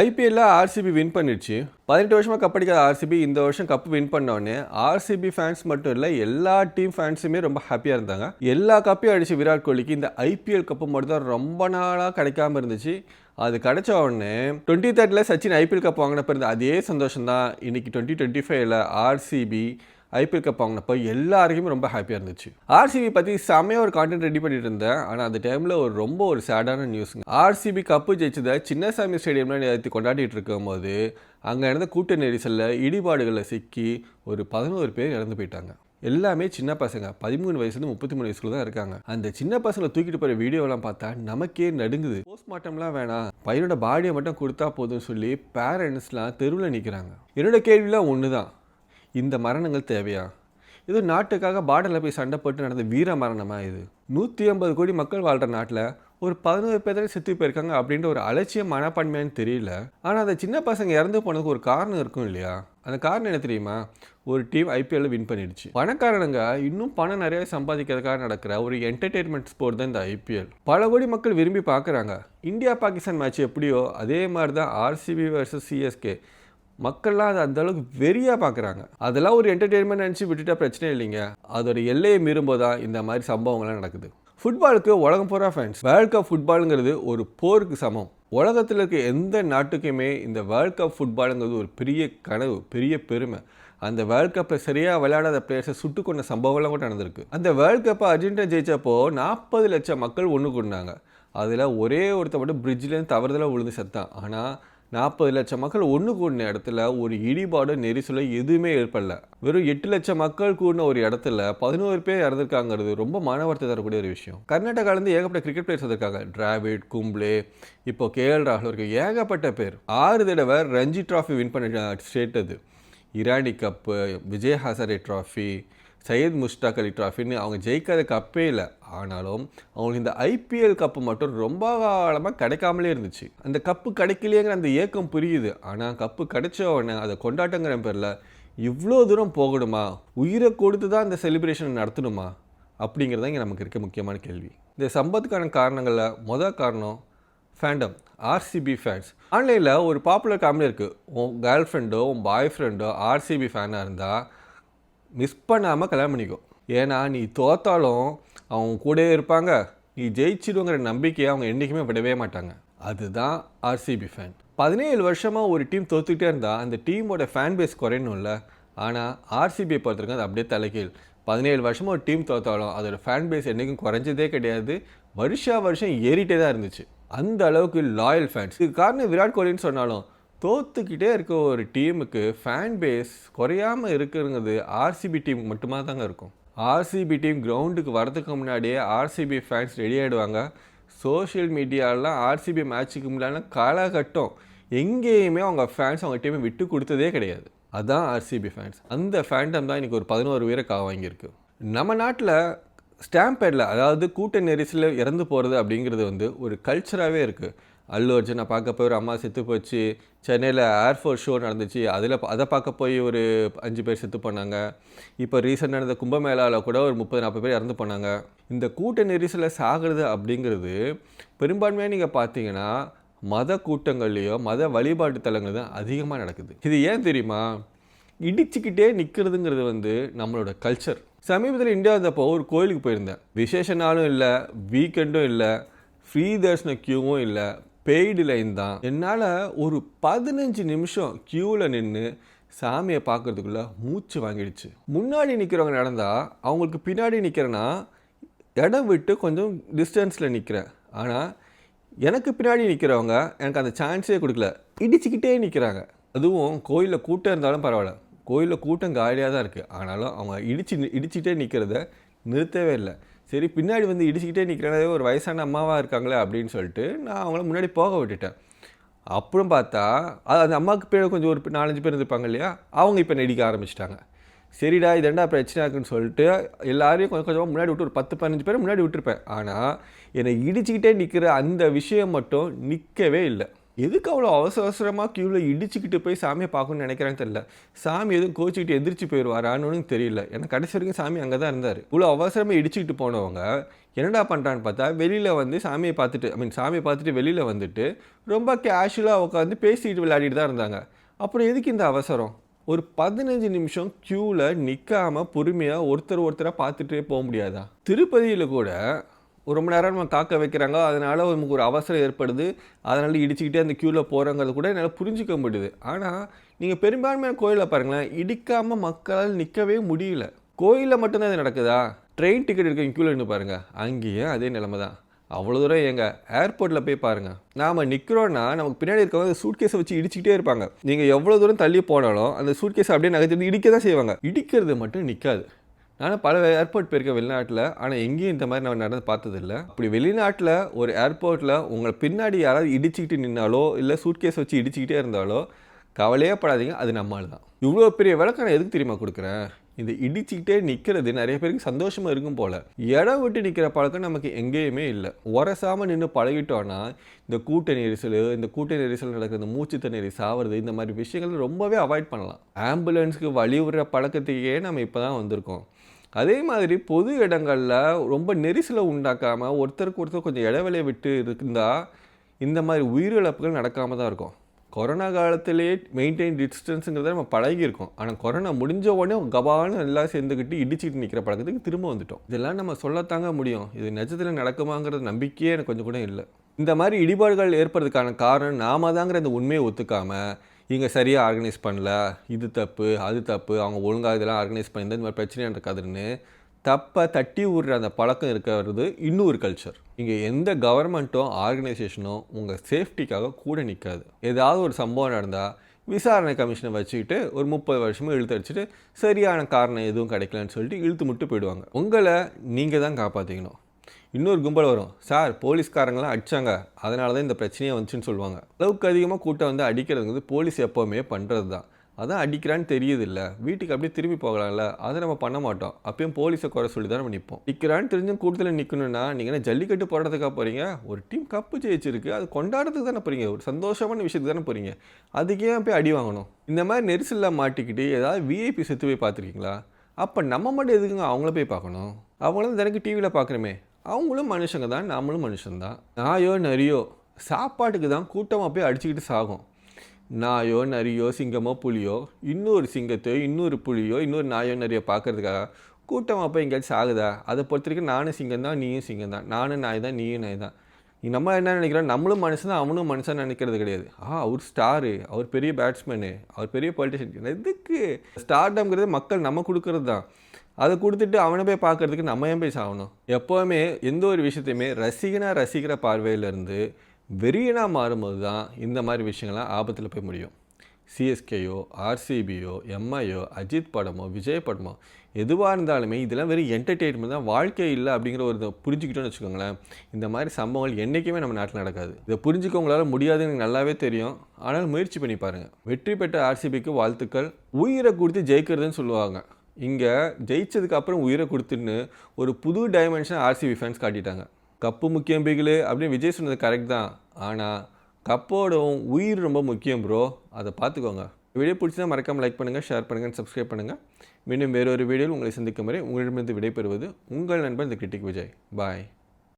ஐபிஎல்ல RCB win பண்ணிடுச்சு. பதினெட்டு வருஷமாக கப் அடிக்காத ஆர்சிபி இந்த வருஷம் கப் வின் பண்ணோடனே ஆர்சிபி ஃபேன்ஸ் மட்டும் இல்லை எல்லா டீம் ஃபேன்ஸுமே ரொம்ப ஹாப்பியாக இருந்தாங்க. எல்லா கப்பையும் அடிச்சு விராட் கோலிக்கு இந்த ஐபிஎல் கப்பு மட்டும் தான் ரொம்ப நாளாக கிடைக்காம இருந்துச்சு. அது கிடைச்ச உடனே டுவெண்ட்டி தேர்ட்டில் சச்சின் ஐபிஎல் கப் வாங்கினப்ப இருந்த அதே சந்தோஷம் தான் இன்னைக்கு டுவெண்ட்டி டுவெண்ட்டி ஃபைவ்ல ஆர்சிபி ஐபிஎல் கப் வாங்கினப்போ எல்லாருக்குமே ரொம்ப ஹாப்பியாக இருந்துச்சு. ஆர்சிபி பற்றி செமையாக ஒரு கான்டென்ட் ரெடி பண்ணிட்டு இருந்தேன். ஆனால் அந்த டைமில் ஒரு ரொம்ப ஒரு சேடான நியூஸுங்க ஆர்சிபி கப்பு ஜெயிச்சதை சின்னசாமி ஸ்டேடியமில் நேற்று கொண்டாடிட்டு இருக்கும்போது அங்கே இருந்த கூட்ட நெரிசலில் இடிபாடுகளில் சிக்கி ஒரு பதினோரு பேர் இறந்து போயிட்டாங்க. எல்லாமே சின்ன பசங்க. பதிமூணு வயசுலேருந்து முப்பத்தி மூணு வயசுல தான் இருக்காங்க. அந்த சின்ன பசங்களை தூக்கிட்டு போகிற வீடியோலாம் பார்த்தா நமக்கே நடுங்குது. போஸ்ட்மார்ட்டம்லாம் வேணாம். பையனோட பாடியை மட்டும் கொடுத்தா போதும்னு சொல்லி பேரண்ட்ஸ்லாம் தெருவில் நிற்கிறாங்க என்னோட கேள்விலாம் ஒன்று தான் இந்த மரணங்கள் தேவையா? இது நாட்டுக்காக பார்டரில் போய் சண்டை போட்டு நடந்த வீர மரணமாக இது? நூற்றி ஐம்பது கோடி மக்கள் வாழ்கிற நாட்டில் ஒரு பதினோரு பேர் தானே செத்து போயிருக்காங்க அப்படின்ற ஒரு அலட்சிய மனப்பான்மையான்னு தெரியல. ஆனால் அந்த சின்ன பசங்க இறந்து போனதுக்கு ஒரு காரணம் இருக்கும் இல்லையா? அந்த காரணம் என்ன தெரியுமா? ஒரு டீம் ஐபிஎல்ல வின் பண்ணிடுச்சு. பணக்காரனுங்க இன்னும் பணம் நிறைய சம்பாதிக்கிறதுக்காக நடக்கிற ஒரு என்டர்டெயின்மெண்ட் ஸ்போர்ட் தான் இந்த ஐபிஎல் பல கோடி மக்கள் விரும்பி பார்க்குறாங்க. இந்தியா பாகிஸ்தான் மேட்ச் எப்படியோ அதே மாதிரி தான் ஆர்சிபி வர்சஸ் சிஎஸ்கே மக்கள்லாம் அதை அந்தளவுக்கு வெறியாக பார்க்குறாங்க அதெல்லாம் ஒரு என்டர்டெயின்மெண்ட் நினச்சி விட்டுட்டா பிரச்சனை இல்லைங்க. அதோட எல்லையை மீறும்போது தான் இந்த மாதிரி சம்பவங்கள்லாம் நடக்குது. ஃபுட்பாலுக்கு உலகம் பூரா ஃபேன்ஸ் வேர்ல்ட் கப் ஃபுட்பாலுங்கிறது ஒரு போருக்கு சமம். உலகத்தில் இருக்க எந்த நாட்டுக்குமே இந்த வேர்ல்ட் கப் ஃபுட்பாலுங்கிறது ஒரு பெரிய கனவு பெரிய பெருமை. அந்த வேர்ல்ட் கப்பை சரியாக விளையாடாத பிளேயர்ஸை சுட்டு கொண்ட சம்பவம்லாம் கூட நடந்திருக்கு. அந்த வேர்ல்ட் கப்பை அர்ஜென்டினா ஜெயிச்சப்போ நாற்பது லட்சம் மக்கள் ஒன்று கொண்டாங்க அதில் ஒரே ஒருத்த மட்டும் பிரிட்ஜ்லேருந்து தவறுதலாக விழுந்து செத்தான். ஆனால் நாற்பது லட்சம் மக்கள் ஒன்று கூடின இடத்துல ஒரு இடிபாடு நெரிசலோ எதுவுமே ஏற்படல. வெறும் எட்டு லட்சம் மக்கள் கூடின ஒரு இடத்துல பதினோரு பேர் இறந்துருக்காங்கிறது ரொம்ப மன வருத்தம் தரக்கூடிய ஒரு விஷயம். கர்நாடகாலேருந்து ஏகப்பட்ட கிரிக்கெட் பிளேயர்ஸ் வந்திருக்காங்க. டிராவிட் கும்ப்ளே இப்போ கேஎல் ராகுல் இருக்கு ஏகப்பட்ட பேர். ஆறு தடவை ரஞ்சி ட்ராஃபி வின் பண்ண ஸ்டேட் அது இரானி கப்பு விஜய் ஹசாரே ட்ராஃபி சையத் முஷ்டாக் அலி ட்ராஃபின்னு அவங்க ஜெயிக்காத கப்பே இல்லை. ஆனாலும் அவங்களுக்கு இந்த ஐபிஎல் கப்பு மட்டும் ரொம்ப காலமாக கிடைக்காமலே இருந்துச்சு. அந்த கப்பு கிடைக்கலையேங்கிற அந்த ஏக்கம் புரியுது. ஆனால் கப்பு கிடைச்ச உடனே அதை கொண்டாட்டங்கிற பேரில் இவ்வளோ தூரம் போகணுமா? உயிரை கொடுத்து தான் இந்த செலிப்ரேஷன் நடத்தணுமா? அப்படிங்கிறது இங்கே நமக்கு இருக்க முக்கியமான கேள்வி. இந்த சம்பத்துக்கான காரணங்களில் மொதல் காரணம் ஃபேண்டம் ஆர்சிபி ஃபேன்ஸ் ஆன்லைனில் ஒரு பாப்புலர் காமெடி இருக்குது உன் கேர்ள் ஃப்ரெண்டோ உன் பாய் ஃப்ரெண்டோ ஆர்சிபி ஃபேனாக இருந்தால் மிஸ் பண்ணாமல் கல்யாணம் பண்ணிக்கோ. ஏன்னா நீ தோத்தாலும் அவங்க கூடவே இருப்பாங்க. நீ ஜெயிச்சிடுங்கிற நம்பிக்கையை அவங்க என்றைக்குமே விடவே மாட்டாங்க. அதுதான் ஆர்சிபி ஃபேன் பதினேழு வருஷமாக ஒரு டீம் தோத்துக்கிட்டே இருந்தால் அந்த டீமோட ஃபேன் பேஸ் குறையணும்ல ஆனால் ஆர்சிபியை பொறுத்தவரைக்கும் அது அப்படியே தலைகீழ். பதினேழு வருஷமாக ஒரு டீம் தோத்தாலும் அதோட ஃபேன் பேஸ் என்றைக்கும் குறைஞ்சதே கிடையாது. வருஷா வருஷம் ஏறிட்டே தான் இருந்துச்சு. அந்த அளவுக்கு லாயல் ஃபேன்ஸ் இதுக்கு காரணம் விராட் கோலின்னு சொன்னாலும் தோத்துக்கிட்டே இருக்க ஒரு டீமுக்கு ஃபேன் பேஸ் குறையாமல் இருக்குங்கிறது ஆர்சிபி டீமுக்கு மட்டுமா தாங்க இருக்கும். ஆர்சிபி டீம் கிரவுண்டுக்கு வரதுக்கு முன்னாடியே ஆர்சிபி ஃபேன்ஸ் ரெடி ஆகிடுவாங்க சோஷியல் மீடியாலாம் ஆர்சிபி மேட்ச்சுக்கு முன்னாடி காலகட்டம் எங்கேயுமே அவங்க ஃபேன்ஸ் அவங்க டீமை விட்டு கொடுத்ததே கிடையாது. அதான் ஆர்சிபி ஃபேன்ஸ் அந்த ஃபேண்டம் தான் இன்றைக்கி ஒரு பதினோரு வீரை கா வாங்கியிருக்கு. நம்ம நாட்டில் ஸ்டாம்பேடில் அதாவது கூட்ட நெரிசலில் இறந்து போகிறது அப்படிங்கிறது வந்து ஒரு கல்ச்சராகவே இருக்குது அல்லு அர்ஜுனை பார்க்க போய் ஒரு அம்மா செத்து போச்சு. சென்னையில் ஏர்ஃபோர்ஸ் ஷோ நடந்துச்சு. அதில் அதை பார்க்க போய் ஒரு அஞ்சு பேர் செத்து போனாங்க. இப்போ ரீசெண்ட் நடந்த கும்பமேளாவில் கூட ஒரு முப்பது நாற்பது பேர் இறந்து போனாங்க. இந்த கூட்ட நெரிசலில் சாகிறது அப்படிங்கிறது பெரும்பான்மையாக நீங்கள் பார்த்தீங்கன்னா மத கூட்டங்கள்லேயோ மத வழிபாட்டு தலங்கள் தான் அதிகமாக நடக்குது. இது ஏன் தெரியுமா? இடிச்சுக்கிட்டே நிற்கிறதுங்கிறது வந்து நம்மளோட கல்ச்சர் சமீபத்தில் இந்தியா வந்தப்போ ஒரு கோயிலுக்கு போயிருந்தேன். விசேஷ நாளும் இல்லை வீக்கெண்டும் இல்லை ஃப்ரீ தர்ஷன க்யூவும் இல்லை பெய்டு லைன் தான். என்னால் ஒரு பதினஞ்சு நிமிஷம் க்யூவில் நின்று சாமியை பார்க்குறதுக்குள்ளே மூச்சு வாங்கிடுச்சு. முன்னாடி நிற்கிறவங்க நடந்தால் அவங்களுக்கு பின்னாடி நிற்கிறேன்னா இடம் விட்டு கொஞ்சம் டிஸ்டன்ஸில் நிற்கிறேன் ஆனால் எனக்கு பின்னாடி நிற்கிறவங்க எனக்கு அந்த சான்ஸே கொடுக்கல. இடிச்சுக்கிட்டே நிற்கிறாங்க அதுவும் கோயிலில் கூட்டம் இருந்தாலும் பரவாயில்ல. கோயிலில் கூட்டம் காலியாக தான் இருக்குது ஆனாலும் அவங்க இடிச்சு இடிச்சுக்கிட்டே நிற்கிறத நிறுத்தவே இல்லை. சரி பின்னாடி வந்து இடிச்சுக்கிட்டே நிற்கிறதே ஒரு வயசான அம்மாவாக இருக்காங்களே அப்படின்னு சொல்லிட்டு நான் அவங்கள முன்னாடி போக விட்டுட்டேன். அப்புறம் பார்த்தா அது அந்த அம்மாவுக்கு பேர் கொஞ்சம் ஒரு நாலஞ்சு பேர் இருப்பாங்க இல்லையா அவங்க இப்போ நடிக்க ஆரம்பிச்சிட்டாங்க. சரிடா இது என்ன பிரச்சனை இருக்குன்னு சொல்லிட்டு எல்லாரையும் கொஞ்சம் கொஞ்சமாக முன்னாடி விட்டு ஒரு பத்து பதினஞ்சு பேர் முன்னாடி விட்டுருப்பேன். ஆனால் என்னை இடிச்சுக்கிட்டே நிற்கிற அந்த விஷயம் மட்டும் நிற்கவே இல்லை. எதுக்கு அவ்வளோ அவசர அவசரமாக க்யூவில் இடிச்சுக்கிட்டு போய் சாமியை பார்க்கணும்னு நினைக்கிறான்னு தெரியல. சாமி எதுவும் கோச்சிக்கிட்டு எந்திரிச்சு போயிடுவாரான்னு தெரியல. ஏன்னா கடைசி வரைக்கும் சாமி அங்கே தான் இருந்தார். இவ்வளோ அவசரமாக இடிச்சுக்கிட்டு போனவங்க என்னடா பண்ணுறான்னு பார்த்தா வெளியில் வந்து சாமியை பார்த்துட்டு ஐ மீன் சாமியை பார்த்துட்டு வெளியில் வந்துட்டு ரொம்ப கேஷுவலாக உட்காந்து பேசிட்டு விளையாடிட்டு தான் இருந்தாங்க. அப்புறம் எதுக்கு இந்த அவசரம்? ஒரு பதினஞ்சு நிமிஷம் க்யூவில் நிற்காம பொறுமையாக ஒருத்தர் ஒருத்தராக பார்த்துட்டே போக முடியாதா? திருப்பதியில் கூட ரொம்ப நேரம் நம்ம காக்க வைக்கிறாங்க அதனால் நமக்கு ஒரு அவசரம் ஏற்படுது. அதனால் இடிச்சுக்கிட்டே அந்த க்யூவில் போகிறோங்கிறது கூட என்னால் புரிஞ்சிக்க முடியுது. ஆனால் நீங்கள் பெரும்பான்மையான கோயிலில் பாருங்களேன் இடிக்காமல் மக்களால் நிற்கவே முடியல. கோயிலில் மட்டும்தான் இது நடக்குதா? ட்ரெயின் டிக்கெட் எடுக்க க்யூவில் நின்று பாருங்கள் அங்கேயும் அதே நிலமை தான். அவ்வளோ தூரம் எங்க ஏர்போர்ட்டில் போய் பாருங்கள் நாம் நிற்கிறோன்னா நமக்கு பின்னாடி இருக்கவங்க சூட்கேஸை வச்சு இடிச்சுக்கிட்டே இருப்பாங்க. நீங்கள் எவ்வளோ தூரம் தள்ளி போனாலும் அந்த சூட்கேஸை அப்படியே நகர்த்தி இடிக்க தான் செய்வாங்க. இடிக்கிறது மட்டும் நிற்காது நானும் பல ஏர்போர்ட் போயிருக்கேன் வெளிநாட்டில். ஆனால் எங்கேயும் இந்த மாதிரி நான் நடந்து பார்த்ததில்ல. அப்படி வெளிநாட்டில் ஒரு ஏர்போர்ட்டில் உங்களை பின்னாடி யாராவது இடிச்சுக்கிட்டு நின்னாலோ இல்லை சூட்கேஸ் வச்சு இடிச்சுக்கிட்டே இருந்தாலோ கவலையே படாதீங்க. அது நம்மால் தான். இவ்வளோ பெரிய விளக்கம் நான் எதுக்கு தெரியுமா கொடுக்குறேன்? இந்த இடிச்சுக்கிட்டே நிற்கிறது நிறைய பேருக்கு சந்தோஷமாக இருக்கும் போல். இடம் விட்டு நிற்கிற பழக்கம் நமக்கு எங்கேயுமே இல்லை. உரசாமல் நின்று பழகிட்டோன்னா இந்த கூட்ட நெரிசல் இந்த கூட்ட நெரிசல் நடக்கிற இந்த மூச்சு தண்ணீர் சாவது இந்த மாதிரி விஷயங்கள் ரொம்பவே அவாய்ட் பண்ணலாம். ஆம்புலன்ஸுக்கு வழி விடுற பழக்கத்துக்கே நம்ம இப்போ தான் வந்திருக்கோம். அதே மாதிரி பொது இடங்களில் ரொம்ப நெரிசலை உண்டாக்காமல் ஒருத்தருக்கு ஒருத்தர் கொஞ்சம் இடைவெளியை விட்டு இருந்தால் இந்த மாதிரி உயிரிழப்புகள் நடக்காமல் தான் இருக்கும். கொரோனா காலத்திலே மெயின்டைன் டிஸ்டன்ஸுங்கிறத நம்ம பழகியிருக்கோம். ஆனால் கொரோனா முடிஞ்ச உடனே கபால்னு எல்லாம் சேர்ந்துக்கிட்டு இடிச்சிட்டு நிற்கிற பழக்கத்துக்கு திரும்ப வந்துட்டோம். இதெல்லாம் நம்ம சொல்லத்தாங்க முடியும். இது நிஜத்தில் நடக்குமாங்கிற நம்பிக்கையே எனக்கு கொஞ்சம் கூட இல்லை. இந்த மாதிரி இடிபாடுகள் ஏற்படுறதுக்கான காரணம் நாம தாங்கிற இந்த உண்மையை ஒத்துக்காமல் இங்கே சரியாக ஆர்கனைஸ் பண்ணல இது தப்பு அது தப்பு அவங்க ஒழுங்காக இதெல்லாம் ஆர்கனைஸ் பண்ணி இந்த மாதிரி பிரச்சனை இருக்காதுன்னு தப்பை தட்டி விடுற அந்த பழக்கம் இருக்கிறது இன்னொரு கல்ச்சர் இங்கே எந்த கவர்மெண்ட்டும் ஆர்கனைசேஷனும் உங்கள் சேஃப்டிக்காக கூட நிற்காது ஏதாவது ஒரு சம்பவம் நடந்தால் விசாரணை கமிஷனை வச்சுக்கிட்டு ஒரு முப்பது வருஷமும் இழுத்து அடிச்சுட்டு சரியான காரணம் எதுவும் கிடைக்கலன்னு சொல்லிட்டு இழுத்து முட்டு போயிடுவாங்க. உங்களை நீங்கள் தான் காப்பாற்றிக்கணும் இன்னொரு கும்பல் வரும். சார் போலீஸ்காரங்களாம் அடித்தாங்க அதனால தான் இந்த பிரச்சனையே வந்துச்சுன்னு சொல்லுவாங்க. அளவுக்கு அதிகமாக கூட்டம் வந்து அடிக்கிறதுங்கிறது போலீஸ் எப்போவுமே பண்ணுறது தான். அதான் அடிக்கிறான்னு தெரியுது இல்லை வீட்டுக்கு அப்படியே திரும்பி போகலாம்ல. அதை நம்ம பண்ண மாட்டோம். அப்பயும் போலீஸை குறை சொல்லி தான் நம்ம நிற்போம் நிற்கிறான்னு தெரிஞ்சும் கூட்டத்தில் நிற்கணும்னா நீங்கள் என்ன ஜல்லிக்கட்டு போடுறதுக்காக போகிறீங்க ஒரு டீம் கப்பு ஜெயிச்சிருக்கு. அது கொண்டாடுறதுக்கு தானே போகிறீங்க ஒரு சந்தோஷமான விஷயத்துக்கு தானே போகிறீங்க அதுக்கே போய் அடி வாங்கணும்? இந்த மாதிரி நெரிசலில் மாட்டிக்கிட்டு ஏதாவது விஐபி செத்து போய் பார்த்துருக்கீங்களா? அப்போ நம்ம மட்டும் எதுக்குங்க அவங்கள போய் பார்க்கணும்? அவங்களும் தினக்கு டிவியில் பார்க்குறோமே அவங்களும் மனுஷங்க தான் நம்மளும் மனுஷன்தான் நாயோ நரியோ சாப்பாட்டுக்கு தான் கூட்டமாக போய் அடிச்சுக்கிட்டு சாகும். நாயோ நரியோ சிங்கமோ புலியோ இன்னொரு சிங்கத்தையோ இன்னொரு புலியோ இன்னொரு நாயோ நரியோ பார்க்குறதுக்காக கூட்டமாக போய் எங்கேயாச்சும் சாகுதா? அதை பொறுத்த வரைக்கும் நானும் சிங்கம் தான் நீயும் சிங்கம் தான். நானும் நாய் தான் நீயும் நாய் தான். நீ நம்ம என்ன நினைக்கிறோம்? நம்மளும் மனுஷன் தான் அவனும் மனுஷன் நினைக்கிறது கிடையாது. ஆ அவர் ஸ்டாரு அவர் பெரிய பேட்ஸ்மேனு அவர் பெரிய பொலிட்டிஷியன் எதுக்கு? ஸ்டார்டம்ங்கிறது மக்கள் நம்ம கொடுக்கறது தான். அதை கொடுத்துட்டு அவனை போய் பார்க்கறதுக்கு நம்ம ஏன் போய் சாகணும்? எப்போவுமே எந்த ஒரு விஷயத்தையுமே ரசிகனாக ரசிக்கிற பார்வையிலேருந்து வெறியனாக மாறும்போது தான் இந்த மாதிரி விஷயங்கள்லாம் ஆபத்தில் போய் முடியும். சிஎஸ்கேயோ ஆர்சிபியோ எம்ஐயோ அஜித் படமோ விஜய் படமோ எதுவாக இருந்தாலுமே இதெல்லாம் வெறும் என்டர்டெயின்மெண்ட் தான். வாழ்க்கை இல்லை அப்படிங்கிற ஒரு இதை புரிஞ்சுக்கிட்டோன்னு வச்சுக்கோங்களேன் இந்த மாதிரி சம்பவங்கள் என்றைக்குமே நம்ம நாட்டில் நடக்காது. இதை புரிஞ்சுக்க உங்களால் முடியாதுன்னு எனக்கு நல்லாவே தெரியும். ஆனால் முயற்சி பண்ணி பாருங்கள் வெற்றி பெற்ற ஆர்சிபிக்கு வாழ்த்துக்கள். உயிரை கொடுத்து ஜெயிக்கிறதுன்னு சொல்லுவாங்க. இங்கே ஜெயிச்சதுக்கு அப்புறம் உயிரை கொடுத்துன்னு ஒரு புது டைமென்ஷன் ஆர்சிபி ஃபேன்ஸ் காட்டிட்டாங்க. கப்பு முக்கியம் பிகிலு அப்படின்னு விஜய் சொன்னது கரெக்ட் தான். ஆனால் கப்போடும் உயிர் ரொம்ப முக்கியம் ப்ரோ அதை பார்த்துக்கோங்க. வீடியோ பிடிச்சா மறக்காமல் லைக் பண்ணுங்கள் ஷேர் பண்ணுங்கள் சப்ஸ்கிரைப் பண்ணுங்கள் மீண்டும் வேறொரு வீடியோவில் உங்களை சந்திக்கும் வரை உங்களிடமிருந்து விடைபெறுவது உங்கள் நண்பன் இந்த கிரிட்டிக் விஜய். பாய்